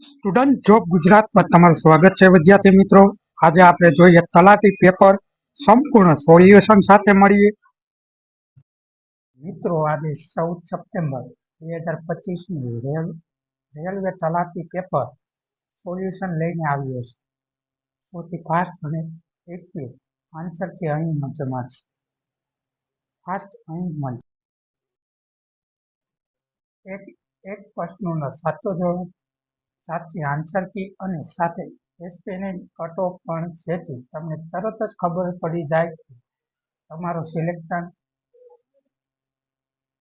Student job ગુજરાતમાં તમારું સ્વાગત છે, વિદ્યાર્થી મિત્રો. આજે આપણે જોઈએ તલાટી પેપર. સંપૂર્ણ સોલ્યુશન સાથે મળીએ. મિત્રો, આજે ચૌદ સપ્ટેમ્બર બે હજાર પચીસનું રેલ, રેલવે તલાટી પેપર સોલ્યુશન લઈને આવ્યો છે સૌથી ફાસ્ટ અને એક્ટિવ આન્સર કે અહીં મળશે. ફાસ્ટ અહીં મળશે. એક એક પ્રશ્નોનો સાચો જવાબ સાચી આન્સર કી અને સાથે એસપીની કટ પણ જેથી તમને તરત જ ખબર પડી જાય કે તમારો સિલેક્શન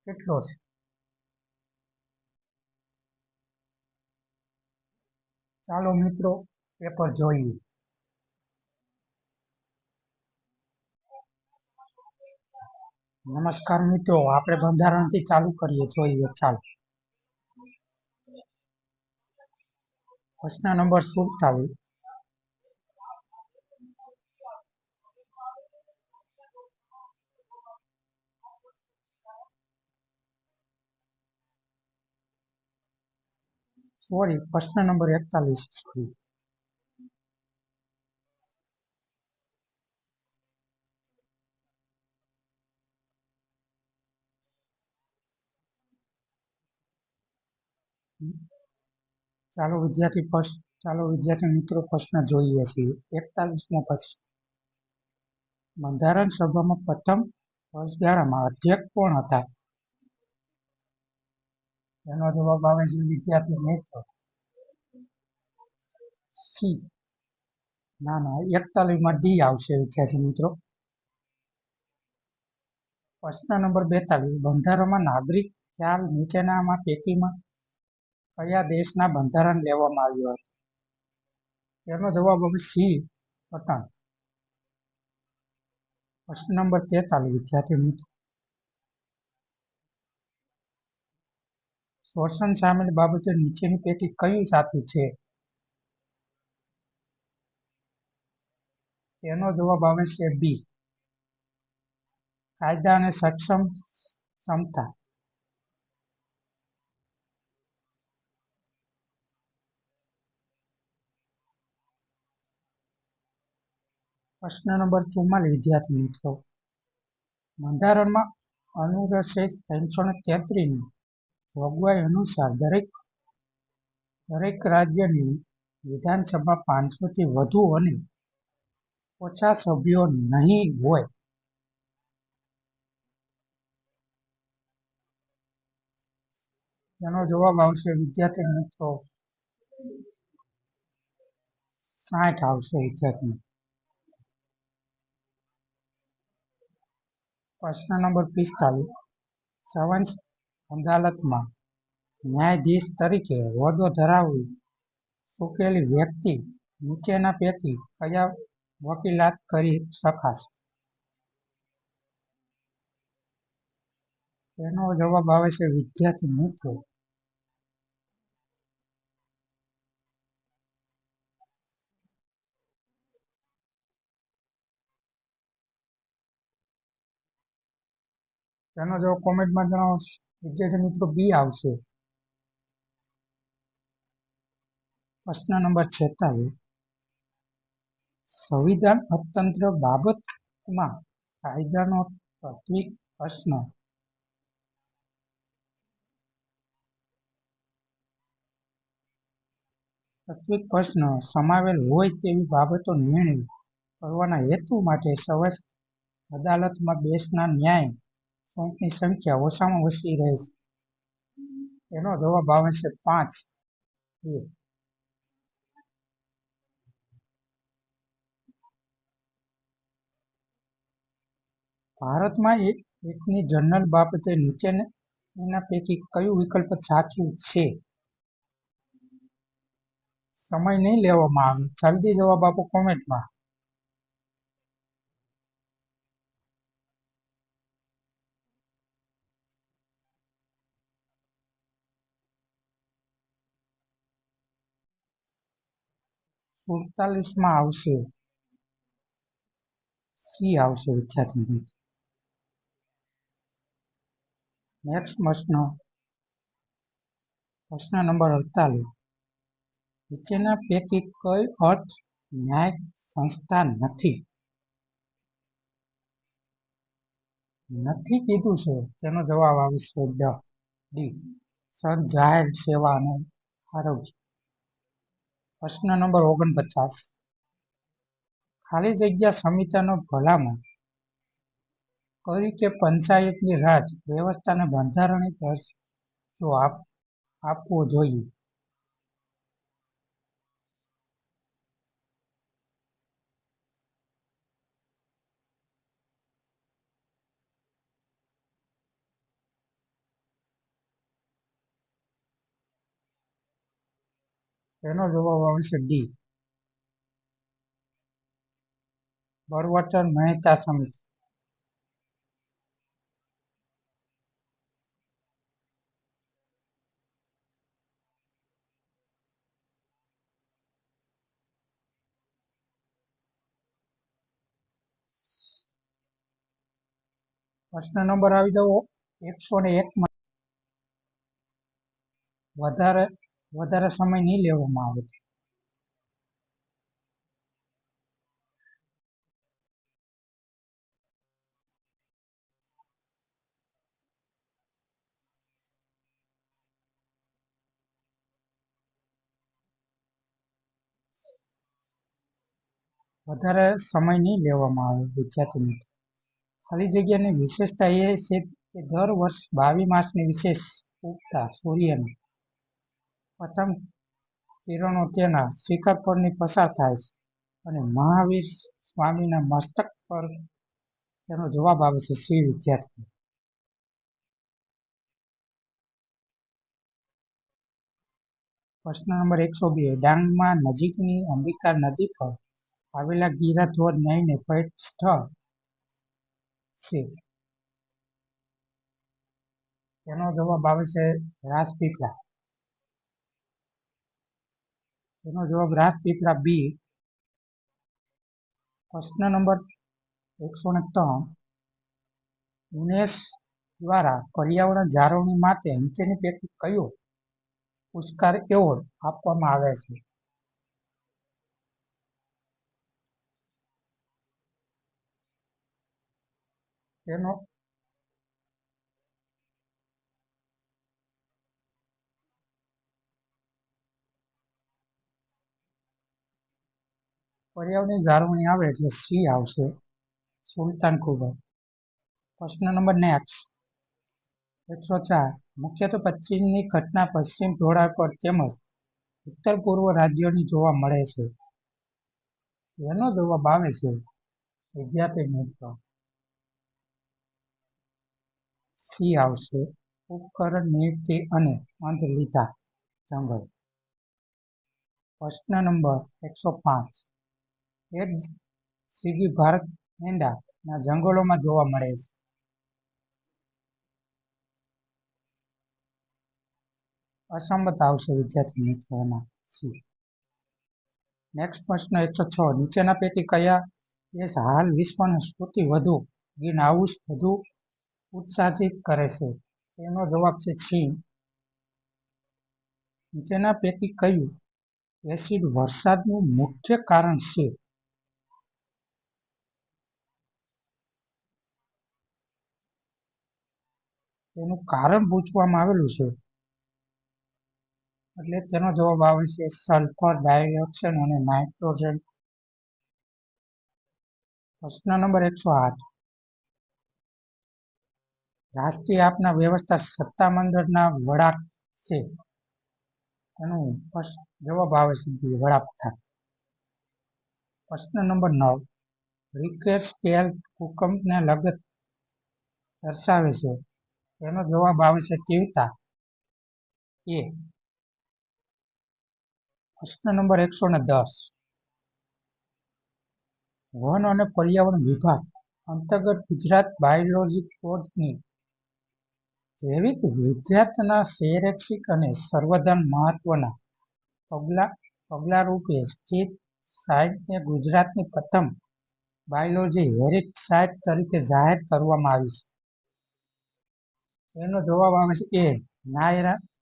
કેટલો છે. ચાલો મિત્રો પેપર જોઈએ. નમસ્કાર મિત્રો, આપણે બંધારણથી ચાલુ કરીએ. જોઈએ, ચાલો. પ્રશ્ન નંબર સુડતાલીસ સોરી પ્રશ્ન નંબર એકતાલીસ. સોરી ચાલો વિદ્યાર્થી પ્રશ્ન ચાલો વિદ્યાર્થી મિત્રો પ્રશ્ન જોઈએ છીએ. એકતાલીસમો પ્રશ્ન. બંધારણ સભામાં પ્રથમ વર્ષગાળામાં અધ્યક્ષ કોણ હતા? એનો જવાબ આવે છે વિદ્યાર્થી મિત્રો. સી. ના ના, એકતાલીસમાં ડી આવશે વિદ્યાર્થી મિત્રો. પ્રશ્ન નંબર બેતાલીસ. બંધારણમાં નાગરિક ખ્યાલ નીચેનામાં પૈકીમાં કયા દેશના બંધારણ લેવામાં આવ્યું હતું? તેનો જવાબ હવે સી, પઠાણ. પ્રશ્ન નંબર તેતાલીસ, વિદ્યાર્થી મિત્રો. શોષણ સામેલ બાબતે નીચેની પૈકી કયું સાચું છે? તેનો જવાબ આવે છે બી. કાયદા અને સક્ષમ ક્ષમતા. પ્રશ્ન નંબર ચુમ્માલીસ વિદ્યાર્થી મિત્રો. બંધારણમાં અનુરસે ત્રણસો ને તેત્રીસની જોગવાઈ અનુસાર દરેક દરેક રાજ્યની વિધાનસભા પાંચસોથી વધુ અને ઓછા સભ્યો નહીં હોય. તેનો જવાબ આવશે, વિદ્યાર્થી મિત્રો, સાઠ આવશે, વિદ્યાર્થી મિત્રો પ્રશ્ન નંબર પિસ્તાલીસ. સવંશ અદાલતમાં ન્યાયાધીશ તરીકે હોદ્દો ધરાવી ચૂકેલી વ્યક્તિ નીચેના પૈકી કયા વકીલાત કરી શકાશે? તેનો જવાબ આવે છે વિદ્યાર્થી મિત્રો તેનો જવાબ કોમેન્ટમાં જણાવો. વિદ્યાર્થી મિત્રો બી આવશે. પ્રશ્ન નંબર છેતાલીસ. સંવિધાન અતંત્ર બાબતમાં કાયદાનો તત્વિક પ્રશ્ન. તત્વિક પ્રશ્ન, સમાવેલ હોય તેવી બાબતો નિર્ણય કરવાના હેતુ માટે સર્વોચ્ચ અદાલતમાં બેસનાર ન્યાય સોંપની સંખ્યા ઓછામાં ઓછી રહે છે. એનો જવાબ આવે છે પાંચ. એ ભારતમાં એક, એકની જનરલ બાબતે નીચેના પૈકી કયું વિકલ્પ સાચું છે? સમય નહીં લેવામાં આવે. જલ્દી જવાબ આપો કોમેન્ટમાં. સુડતાલીસમાં આવશે સી આવશે વિદ્યાર્થી નેક્સ્ટ પ્રશ્ન પ્રશ્ન નંબર અડતાલીસ નીચેના પૈકી કઈ અર્થ ન્યાય સંસ્થા નથી નથી કીધું છે તેનો જવાબ આવશે ડ ડી સર જાહેર સેવા અને આરોગ્ય પ્રશ્ન નંબર ઓગણપચાસ. ખાલી જગ્યા સમિતિનો ભલામણ. કરી કે પંચાયતની રાજ વ્યવસ્થાને બંધારણીય આપ આપવો જોઈએ. તેનો જવાબ આવશે ડી. બરવટન મહેતા સમિતિ. પ્રશ્ન નંબર આવી જવો. એકસો ને એક માં. વધારે વધારે સમય નહીં લેવામાં આવે વધારે સમય નહીં લેવામાં આવે, વિદ્યાર્થી મિત્રો. ખાલી જગ્યાની વિશેષતા એ છે કે દર વર્ષ બાવીસ માસની વિશેષ ઉગતા સૂર્યના પ્રથમ કિરણો તેના શિખર પરની પસાર થાય છે અને મહાવીર સ્વામીના મસ્તક પર તેનો જવાબ આવે છે શ્રી વિદ્યાર્થી. પ્રશ્ન નંબર એકસો બે. ડાંગમાં નજીકની અંબિકા નદી પર આવેલા ગીરાધોર ન્યાયને પેટ સ્થળ છે. તેનો જવાબ આવે છે રાજપીપળા તેનો જવાબ રાજપીપળા બી. પ્રશ્ન નંબર એકસો ને ત્રણ યુનેસ દ્વારા પર્યાવરણ જાળવણી માટે નીચેની પૈકી કયો પુરસ્કાર એવોર્ડ આપવામાં આવે છે? તેનો પર્યાવરણની જાળવણી આવે એટલે સી આવશે. સુલતાન કુબર પ્રશ્ન નંબર નેક્સ્ટ એકસો ચાર. મુખ્યત્વે પશ્ચિમની ઘટના પશ્ચિમ ઢોળા પર તેમજ ઉત્તર પૂર્વ રાજ્યોની જોવા મળે છે. એનો જવાબ આવે છે, વિદ્યાર્થી મિત્રો. સી આવશે. ઉપકરણ નિયુક્તિ અને અંત લીધા. જંગલ. પ્રશ્ન નંબર એકસો પાંચ. એક સીગી ભારત મેંડાના જંગલોમાં જોવા મળે છે. અસંમત આવશે વિદ્યાર્થી મિત્રોના નેક્સ્ટ પ્રશ્ન એકસો છ. નીચેના પૈકી કયા દેશ હાલ વિશ્વનું સૌથી વધુ ગ્રીન હાઉસ વધુ ઉત્સાહિત કરે છે? તેનો જવાબ છે ચીન. નીચેના પૈકી કયું એસિડ વરસાદનું મુખ્ય કારણ છે? તેનું કારણ પૂછવામાં આવેલું છે. એટલે તેનો જવાબ આવે છે સલ્ફર ડાયોક્સાઇડ અને નાઇટ્રોજન પ્રશ્ન નંબર એકસો આઠ. રાષ્ટ્રીય આપના વ્યવસ્થા સત્તામંડળના વડા છે. તેનો જવાબ આવે છે વડાપ્રધાન પ્રશ્ન નંબર નવ. રિકેર સ્કેલ ભૂકંપને લગત દર્શાવે છે. તેનો જવાબ આવશે છે એ. પ્રશ્ન નંબર એકસો ને દસ. વન અને પર્યાવરણ વિભાગ, અંતર્ગત ગુજરાત બાયોલોજી કોર્સની જૈવિક વિદ્યાર્થના સંરક્ષિત અને સર્વધન મહત્વના પગલા પગલા રૂપે સ્થિત સાઇટને ગુજરાતની પ્રથમ બાયોલોજી હેરિટ સાઇટ તરીકે જાહેર કરવામાં આવી છે. એનો જવાબ આવે છે એ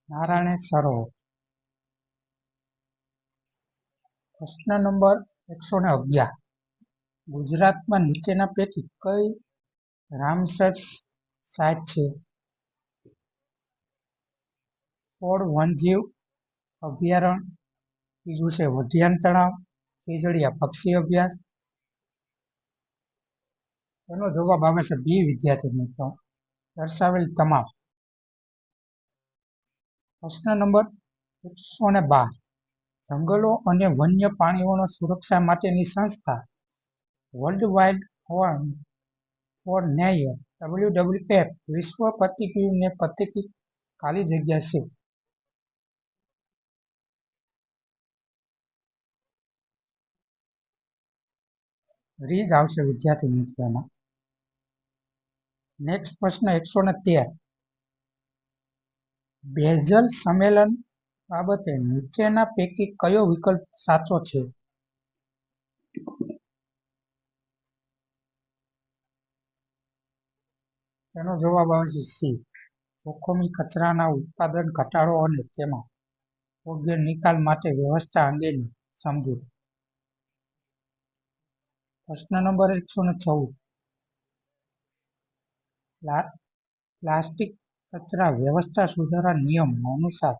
નારાયણ સરોવર. પ્રશ્ન નંબર એકસો ને અગિયાર. ગુજરાતમાં નીચેના પૈકી કઈ રામસર સાઇટ છે? ફોર વનજીવ અભયારણ્ય બીજું છે વઢિયાન તળાવ, ખીજડીયા પક્ષી અભ્યાસ. એનો જવાબ આવે છે બી, વિદ્યાર્થી મિત્રો. દર્શાવેલ તમામ. પ્રશ્ન નંબર એકસો ને બાર. જંગલો અને વન્ય પ્રાણીઓની સુરક્ષા માટેની સંસ્થા વર્લ્ડ વાઇડ ફોરમ ફોર ન્યાય ડબલ્યુડબલ્યુએફ વિશ્વ પ્રતિકીને પ્રતિકી ખાલી જગ્યા છે. રીઝ આવશે વિદ્યાર્થી મિત્રોમાં નેક્સ્ટ પ્રશ્ન એકસો ને તેર. બેઝલ સંમેલન બાબતે નીચેના પૈકી કયો વિકલ્પ સાચો છે? તેનો જવાબ આવે છે સી જોખમી કચરાના ઉત્પાદન ઘટાડો અને તેમાં યોગ્ય નિકાલ માટે વ્યવસ્થા અંગેની સમજૂતી. પ્રશ્ન નંબર એકસો ને ચૌદ. પ્લાસ્ટિક કચરા વ્યવસ્થા સુધારા નિયમ અનુસાર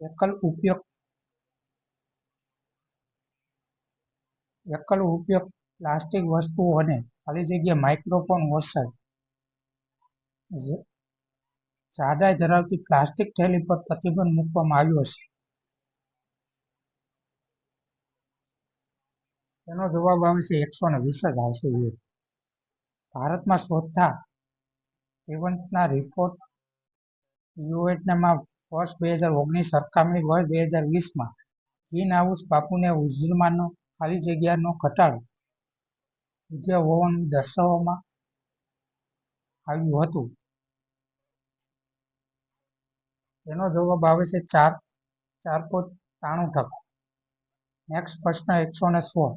એકલ ઉપયોગ એકલ ઉપયોગ પ્લાસ્ટિક વસ્તુઓ અને ખાલી જગ્યા માઇક્રોફોન વસાય. જાડાઈ ધરાવતી પ્લાસ્ટિક થેલી પર પ્રતિબંધ મૂકવામાં આવ્યો છે. તેનો જવાબ આવે છે એકસો ને વીસ જ આવશે. ભારતમાં ચોથા રેવન્ટના રિપોર્ટ યુએટનામાં વર્ષ બે હજાર ઓગણીસ સરખામણી વર્ષ બે હજાર વીસમાં. ગ્રીન હાઉસ બાપુને ઉર્જામાનો ખાલી જગ્યાનો ઘટાડો વિદ્યા હોવાનું દર્શાવવામાં આવ્યું હતું. તેનો જવાબ આવે છે ચાર ચાર પોત ત્રાણું ટકા નેક્સ્ટ પ્રશ્ન એકસો ને સોળ.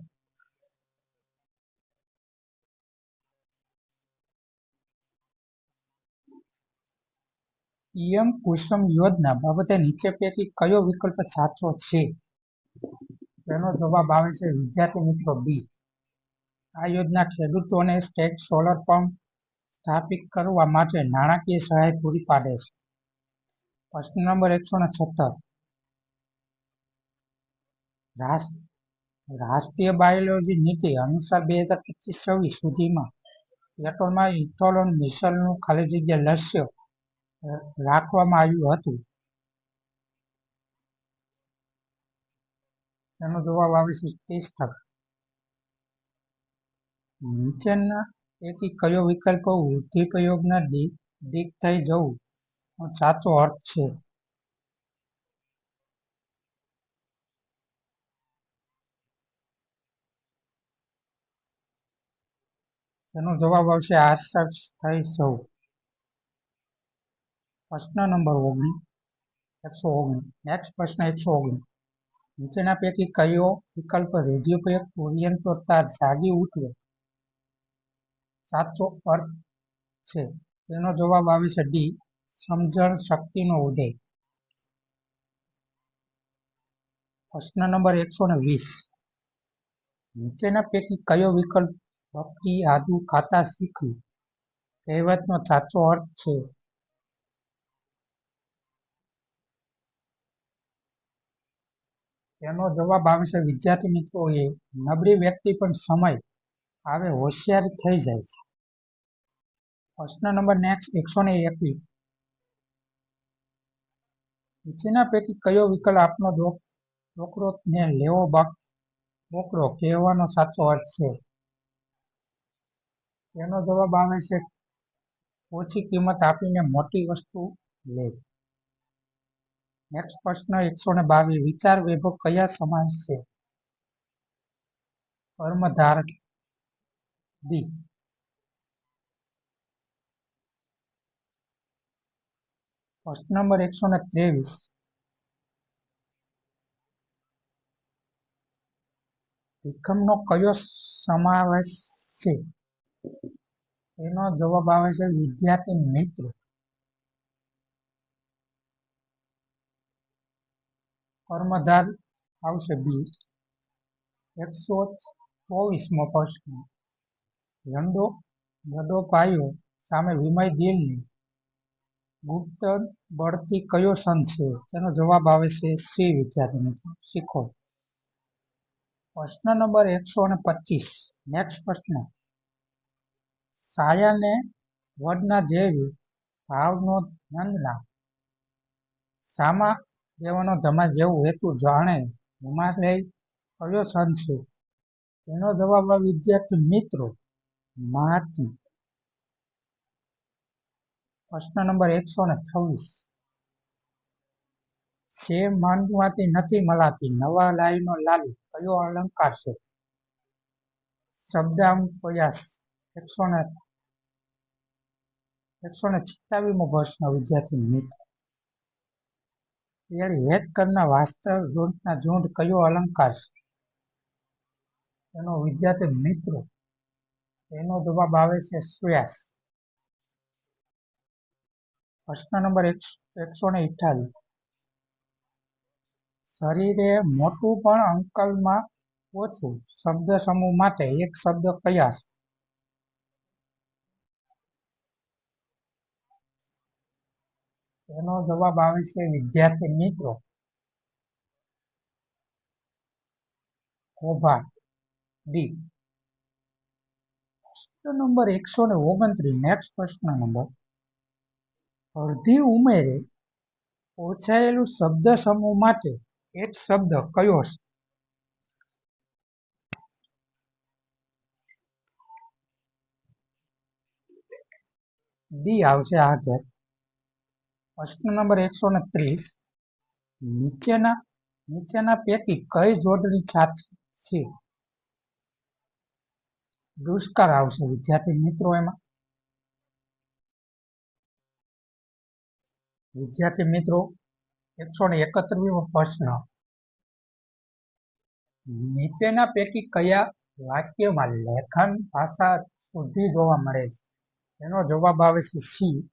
પીએમ કુસુમ યોજના બાબતે નીચે પૈકી કયો વિકલ્પ સાચો છે? તેનો જવાબ આવે છે વિદ્યાર્થી મિત્રો બી. આ યોજના ખેડૂતોને સ્ટેટ સોલર પંપ સ્થાપિત કરવા માટે નાણાકીય સહાય પૂરી પાડે છે. પ્રશ્ન નંબર એકસો ને છત્તર. રાષ્ટ્રીય બાયોલોજી નીતિ અનુસાર બે હજાર પચીસ છવ્વીસ સુધીમાં પેટ્રોલમાં ઇથોલોન મિસલનું ખાલી જગ્યા લક્ષ્ય રાખવામાં આવ્યું હતું. તેનો જવાબ આવે છે ત્રીસ ટકા નીચેના પૈકી કયો વિકલ્પ વૃદ્ધિ પ્રયોગના દીક થઈ જવું? સાચો અર્થ છે. તેનો જવાબ આવશે આરસઠ થઈ સૌ. પ્રશ્ન નંબર ઓગણીસ, એકસો ઓગણીસ. નેક્સ્ટ પ્રશ્ન એકસો ઓગણીસ. નીચેના પૈકી કયો વિકલ્પ રેડિયો ઓરિયન્ટો તાર જાગી ઉઠવે? સાચો અર્થ છે. તેનો જવાબ આવે છે ડી, સમજણ શક્તિનો ઉદય. પ્રશ્ન નંબર એકસો ને વીસ. નીચેના પૈકી કયો વિકલ્પ ભક્તિ આદુ ખાતા શીખી કહેવતનો સાચો અર્થ છે. તેનો જવાબ આવશે, વિદ્યાર્થી મિત્રો, એ નબળી વ્યક્તિ પણ સમય આવે હોશિયાર થઈ જાય છે. પ્રશ્ન નંબર નેક્સ્ટ એકસો ને એકવીસ. નીચેના પૈકી કયો વિકલ્પ આપનો ને લેવો બોકરો કહેવાનો સાચો અર્થ છે? તેનો જવાબ આવે છે, ઓછી કિંમત આપીને મોટી વસ્તુ લે. નેક્સ્ટ પ્રશ્ન એકસો ને બાવીસ. વિચાર વૈભવ કયા સમાસ છે? કર્મધારક દી પ્રશ્ન નંબર એકસો ને ત્રેવીસ. ભીખમનો કયો સમાવેશ છે? એનો જવાબ આવે છે વિદ્યાર્થી મિત્રો. કર્મધાર આવશે બી. એકસો ચોવીસમો પ્રશ્ન. લંડો ગડો પાયો સામે વિમય દિલની ગુપ્ત બળથી કયો સંત છે? તેનો જવાબ આવે છે સી, વિદ્યાર્થી મિત્રો. શીખો. પ્રશ્ન નંબર એકસો અને પચીસ. નેક્સ્ટ પ્રશ્ન. સાયાને વડના જેવી ભાવનો નંદના. સામા દેવાનો ધમા જેવું હેતુ જાણે હિમાલય કયો સંત તેનો જવાબ વિદ્યાર્થી મિત્રો મહાત્મા પ્રશ્ન નંબર એકસો ને છવ્વીસ. સે માંડવાથી નથી મલાતી નવા લાઈનો લાલી કયો અલંકાર છે? શબ્દામ પ્રયાસ. એકસો ને એકસો ને છતાવીમો પ્રશ્ન વિદ્યાર્થી મિત્ર. પેલી હેત વાસ્તવ ઝૂંટના ઝૂંટ કયો અલંકાર છે? એનો વિદ્યાર્થી મિત્રો, એનો જવાબ આવે છે શ્વાસ પ્રશ્ન નંબર એકસો ને અઠાવીસ શરીરે મોટું પણ અંકલમાં ઓછું શબ્દ સમૂહ માટે એક શબ્દ કયા છે? તેનો જવાબ આવે છે, વિદ્યાર્થી મિત્રો. ડી પ્રશ્ન નંબર એકસો ને ઓગણત્રીસ નેક્સ્ટ પ્રશ્ન નંબર. અડધી ઉમેરે ઓછાયેલું શબ્દ સમૂહ માટે એક શબ્દ કયો છે ડી આવશે આ ઘેર પ્રશ્ન નંબર એકસો ને ત્રીસ. નીચેના નીચેના પૈકી કઈ જોડણી છાતી છે? દુષ્કાળ આવશે વિદ્યાર્થી મિત્રો એમાં. વિદ્યાર્થી મિત્રો, એકસો ને એકત્રીમો પ્રશ્ન. નીચેના પૈકી કયા વાક્યમાં લેખન ભાષા શુદ્ધિ જોવા મળે છે? એનો જવાબ આવે છે સી.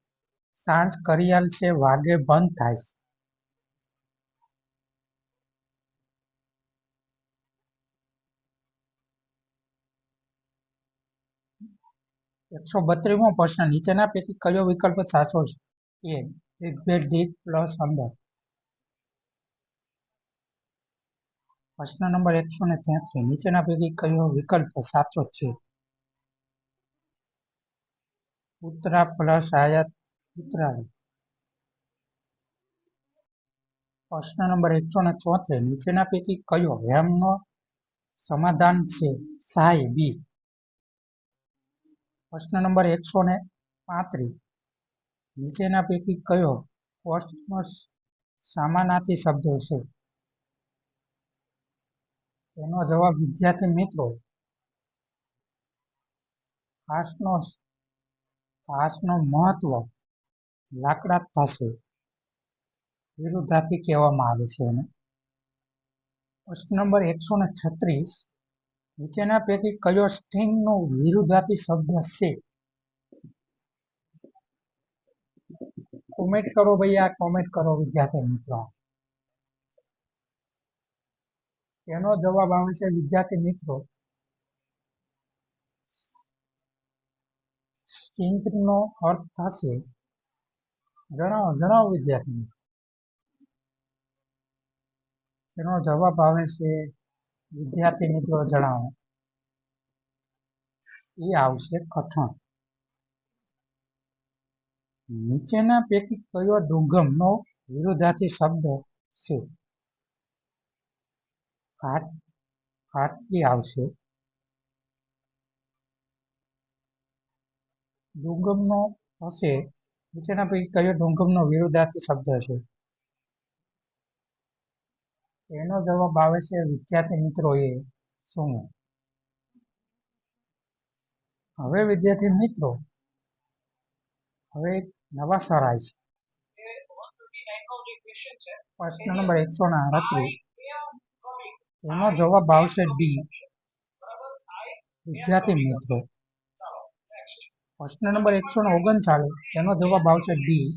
સાંજ કરિયાલ છે, વાગે બંધ થાય છે. એકસો બત્રીમો પ્રશ્ન, નીચેના પૈકી કયો વિકલ્પ સાચો છે? એ ઋગ્વેદ ડીક પ્લસ અંદર. પ્રશ્ન નંબર એકસો ને તેત્રીસ, નીચેના પૈકી કયો વિકલ્પ સાચો છે? ઉત્તરા પ્લસ આયાત ઉત્તરાયણ પ્રશ્ન નંબર એકસો ને ચોત્રીસ નીચેના પૈકી કયો વ્યાયામનો સમાધાન છે? સાય બી. પ્રશ્ન નંબર એકસો ને પાંત્રીસ, નીચેના પૈકી કયો પોસ્ટમસ સામાનાથી શબ્દ છે? એનો જવાબ વિદ્યાર્થી મિત્રો ઘાસનો ઘાસનો મહત્વ લાકડા થશે. વિરુદ્ધાથી કહેવામાં આવે છે એને. પ્રશ્ન નંબર એકસો ને છત્રીસ. નીચેના પૈકી કયો સ્ટ્રિંગનો વિરુદ્ધાથી શબ્દ છે? કોમેન્ટ કરો ભૈયા કોમેન્ટ કરો વિદ્યાર્થી મિત્રો. તેનો જવાબ આવે છે વિદ્યાર્થી મિત્રો. સ્ટ્રિંગનો અર્થ થશે જણાવો જણાવો વિદ્યાર્થી એનો જવાબ આવે છે, વિદ્યાર્થી મિત્રો જણાવો. એ આવશે કથન. નીચેના પૈકી કયો ડુંગમનો વિરોધાથી શબ્દ છે? ઘાટ ઘાટકી આવશે. ડુંગમનો હશે નીચેના પૈકી કયો ડુંગમનો વિરુદ્ધાર્થી શબ્દ છે? એનો જવાબ આવે છે, વિદ્યાર્થી મિત્રો એ શું? હવે વિદ્યાર્થી મિત્રો, હવે એક નવા સર આવે છે. પ્રશ્ન નંબર એકસો ને આડત્રીસ. એનો જવાબ આવશે ડી. વિદ્યાર્થી મિત્રો પ્રશ્ન નંબર એકસો ને ઓગણચાલીસ એનો જવાબ આવશે ડી.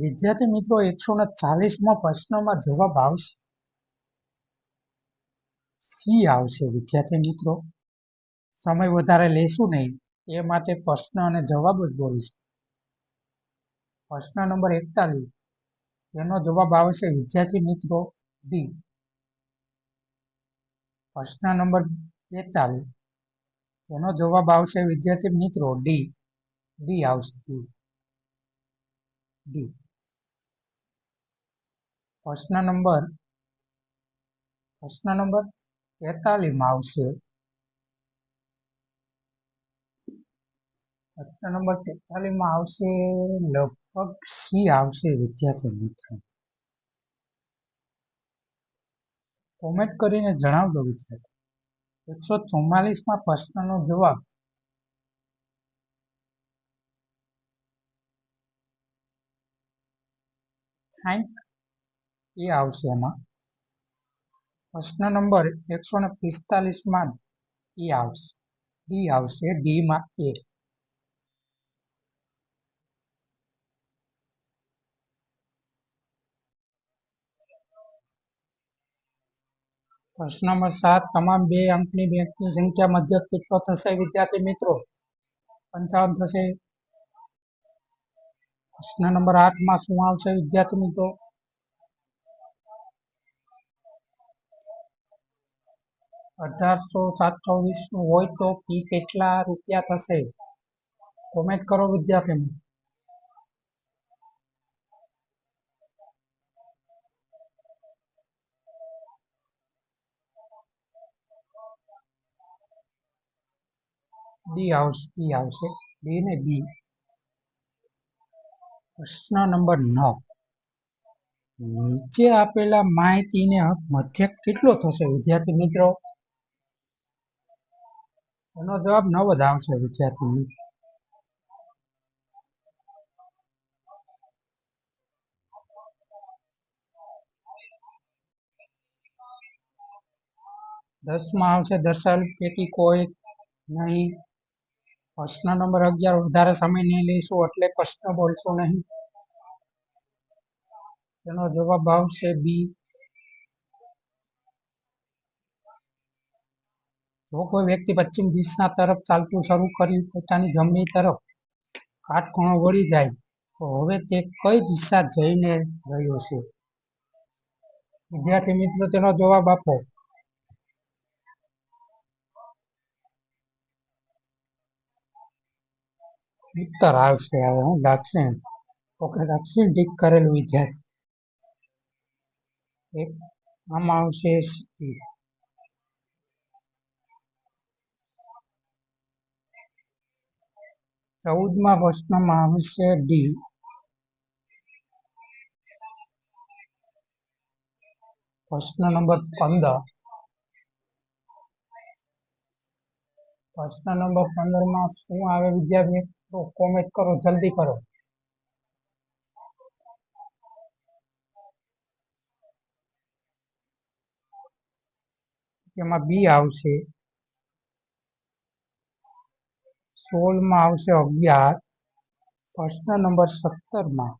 વિદ્યાર્થી મિત્રો, એકસો ને ચાલીસમાં પ્રશ્નમાં જવાબ આવશે. સી આવશે, વિદ્યાર્થી મિત્રો. સમય વધારે લેશું નહીં. એ માટે પ્રશ્ન અને જવાબ જ બોલીશું. પ્રશ્ન નંબર એકતાલીસ. તેનો જવાબ આવશે, વિદ્યાર્થી મિત્રો, ડી. પ્રશ્ન નંબર બેતાલીસ. તેનો જવાબ આવશે વિદ્યાર્થી મિત્રો ડી ડી આવશે ડી પ્રશ્ન નંબર પ્રશ્ન નંબર તેતાલીમાં આવશે. પ્રશ્ન નંબર તેતાલીમાં આવશે, લગભગ સી આવશે વિદ્યાર્થી મિત્રો. કોમેન્ટ કરીને જણાવજો વિદ્યાર્થી. એકસો ચુમ્માલીસમાં પ્રશ્નનો જવાબ. સાઠ એ આવશે એમાં. પ્રશ્ન નંબર એકસો ને પિસ્તાલીસમાં એ આવશે. ડી આવશે ડીમાં એ પ્રશ્ન નંબર સાત તમામ બે અંકની બેંકની સંખ્યા મધ્ય કેટલો થશે વિદ્યાર્થી મિત્રો. પંચાવન થશે. પ્રશ્ન નંબર આઠમાં શું આવશે વિદ્યાર્થી મિત્રો? અઢારસો સાતચોવીસ હોય તો ફી કેટલા રૂપિયા થશે? કોમેન્ટ કરો વિદ્યાર્થી મિત્રો. ડી આવશે બી આવશે. ડી ને બી પ્રશ્ન નંબર નવ. નીચે આપેલા માહિતીને મધ્યક કેટલો થશે? વિદ્યાર્થી મિત્રો, એનો જવાબ નવ જ વિદ્યાર્થી મિત્રો. દસમાં આવશે, દર્શાવેલ પૈકી કોઈ નહીં. પ્રશ્ન નંબર અગિયાર, વધારે સમય નહીં લઈશું, એટલે પ્રશ્ન બોલશો નહીં. તેનો જવાબ આવશે બી જો કોઈ વ્યક્તિ પશ્ચિમ દિશા તરફ ચાલતું શરૂ કર્યું, પોતાની જમણી તરફ કાટખૂણો વળી જાય, તો હવે તે કઈ દિશા જઈને રહ્યો છે? વિદ્યાર્થી મિત્રો, તેનો જવાબ આપો. ઉત્તર આવશે હવે, હું દક્ષિણ, ઓકે, દક્ષિણ ટીક કરેલું વિદ્યાર્થી. એક, આમાં આવશે સી. ચૌદમાં પ્રશ્નમાં આવશે ડી. પ્રશ્ન નંબર પંદર. પ્રશ્ન નંબર પંદરમાં શું આવે વિદ્યાર્થી? મિત્રો કોમેન્ટ કરો, જલ્દી કરો. એમાં બી આવશે. સોળમાં આવશે અગિયાર. પ્રશ્ન નંબર સત્તરમાં.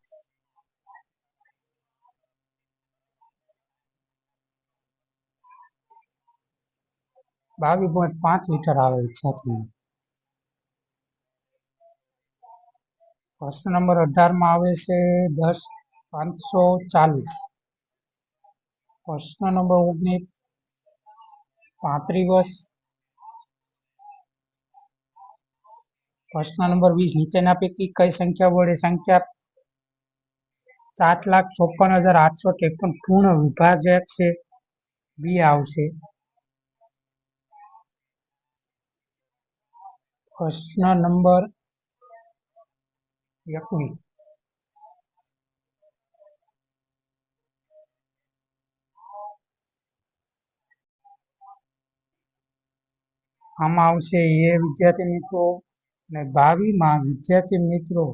બાવીસ પોઈન્ટ પાંચ લીટર આવે વિદ્યાર્થી પ્રશ્ન નંબર અઢારમાં આવે છે દસ પાંચસો ચાલીસ. પ્રશ્ન નંબર ઓગણીસ, પાંત્રીસ પ્રશ્ન નંબર વીસ, નીચેના પૈકી કઈ સંખ્યા વડે? સંખ્યા સાત લાખ ચોપન હજાર આઠસો ત્રેપન. પૂર્ણ વિભાજક છે. બી આવશે. પ્રશ્ન નંબર એકવીસ આમાં આવશે એ વિદ્યાર્થી મિત્રો અને બાવીમાં વિદ્યાર્થી મિત્રો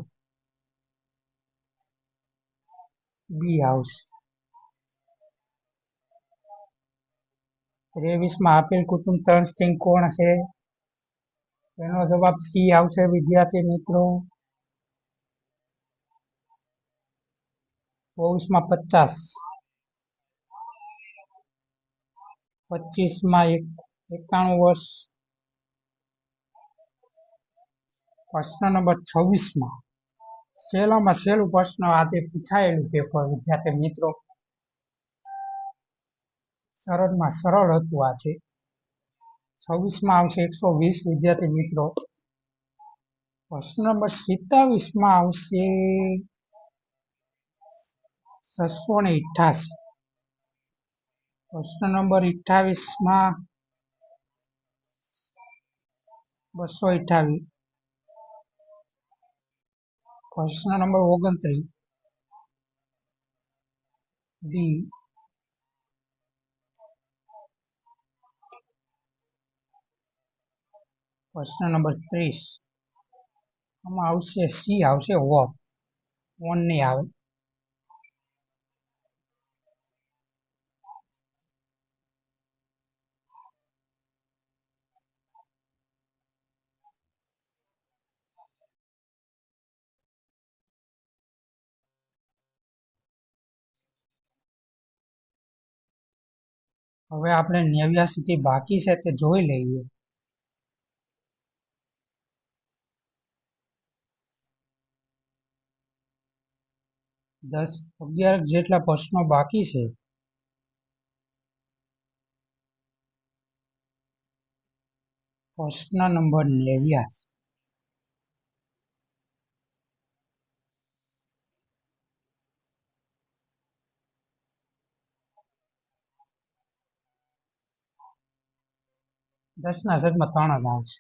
બી આવશે. ત્રેવીસમાં આપેલ કુટુંબ ત્રણ સ્ટ્રિંગ કોણ છે એનો જવાબ સી આવશે વિદ્યાર્થી મિત્રો. ચોવીસમાં પચાસ. પચીસમાં એક, એકાણું વર્ષ. પ્રશ્ન નંબર છવ્વીસમાં. સહેલામાં સહેલું પ્રશ્ન આજે પૂછાયેલું પેપર વિદ્યાર્થી મિત્રો. સરળમાં સરળ હતું આજે. છવ્વીસમાં આવશે એકસો વીસ, વિદ્યાર્થી મિત્રો. પ્રશ્ન નંબર સિત્તાવીસમાં આવશે. છસો ને અઠ્ઠાસી. પ્રશ્ન નંબર અઠ્ઠાવીસમાં બસો અઠ્ઠાવીસ. પ્રશ્ન નંબર ઓગણત્રીસ. ડી. પ્રશ્ન નંબર ત્રીસ. આમાં આવશે સી, આવશે વોર ઓન નહીં આવે. હવે આપણે નેવ્યાસી થી બાકી છે તે જોઈ લઈએ. દસ, અગિયાર જેટલા પ્રશ્નો બાકી છે. પ્રશ્ન નંબર નેવ્યાસી. દસ ના છેદમાં ત્રણ જ આવશે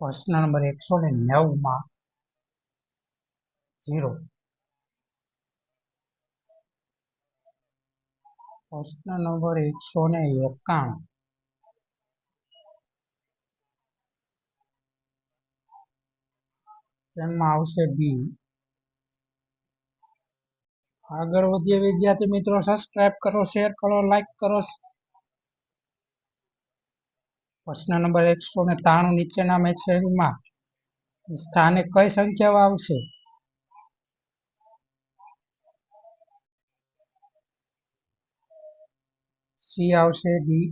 પ્રશ્ન નંબર એકસો ને નેવમાં ઝીરો પ્રશ્ન નંબર એકસો ને એકાણું. તેમાં આવશે બી. આગળ વધીએ વિદ્યાર્થી મિત્રો સબસ્ક્રાઇબ કરો શેર કરો લાઈક કરો. પ્રશ્ન નંબર એકસો ને ત્રાણું નીચેના મેચમાં સ્થાને કઈ સંખ્યાઓ આવશે? સી આવશે ડી,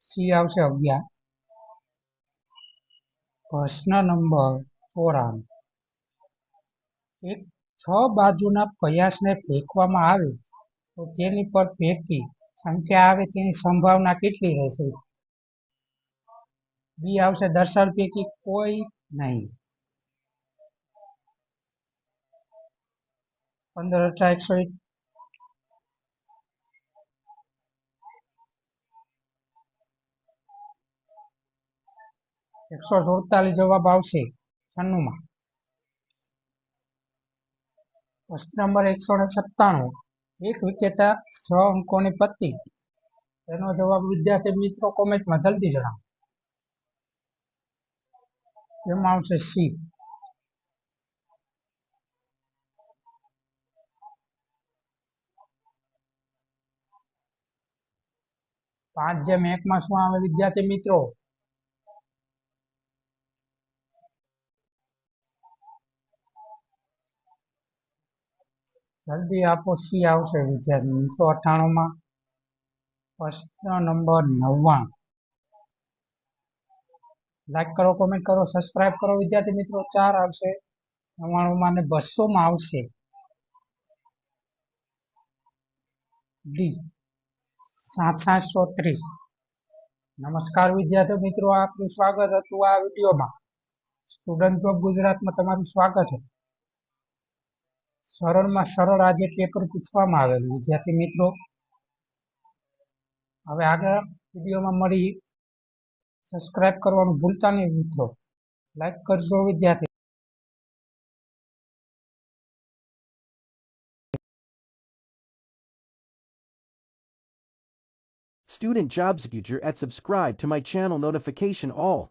સી આવશે અગિયાર. પ્રશ્ન નંબર ચોરાણું. એક છ બાજુના પ્રયાસને ફેંકવામાં આવે, તો તેની પર ફેંકી સંખ્યા આવે તેની સંભાવના કેટલી રહેશે? બી આવશે દર્શાલ પૈકી કોઈ નહીં. પંદર અઠાર એકસો એકસો સુડતાલીસ જવાબ આવશે છન્નું માં પ્રશ્ન નંબર એકસો ને સત્તાણું. એક વિકેતા છ અંકોની પત્તિ. તેનો જવાબ વિદ્યાર્થી મિત્રો કોમેન્ટમાં જલ્દી જણાવો. તેમાં આવશે સી. પાંચ જેમ એકમાં શું આવે વિદ્યાર્થી મિત્રો? જલ્દી આપો સી આવશે વિદ્યાર્થી મિત્રો? અઠ્ઠાણુંમાં પ્રશ્ન નંબર નવ્વાણું. લાઈક કરો કોમેન્ટ કરો સબસ્ક્રાઇબ કરો વિદ્યાર્થી મિત્રો. ચાર આવશે. નવ્વાણુંમાં ને બસોમાં આવશે. ડી સાત સાત સો ત્રીસ. નમસ્કાર વિદ્યાર્થી મિત્રો, આપનું સ્વાગત હતું આ વિડીયોમાં. સ્ટુડન્ટ ઓફ ગુજરાતમાં તમારું સ્વાગત છે. સરળમાં સરળ આજે પેપર પૂછવામાં આવેલું. વિદ્યાર્થી મિત્રો, હવે આગળ વિડીયોમાં મળી. સબસ્ક્રાઇબ કરવાનું ભૂલતા નહીં મિત્રો. લાઈક કરજો વિદ્યાર્થી. Student Jobs Future at subscribe to my channel notification all.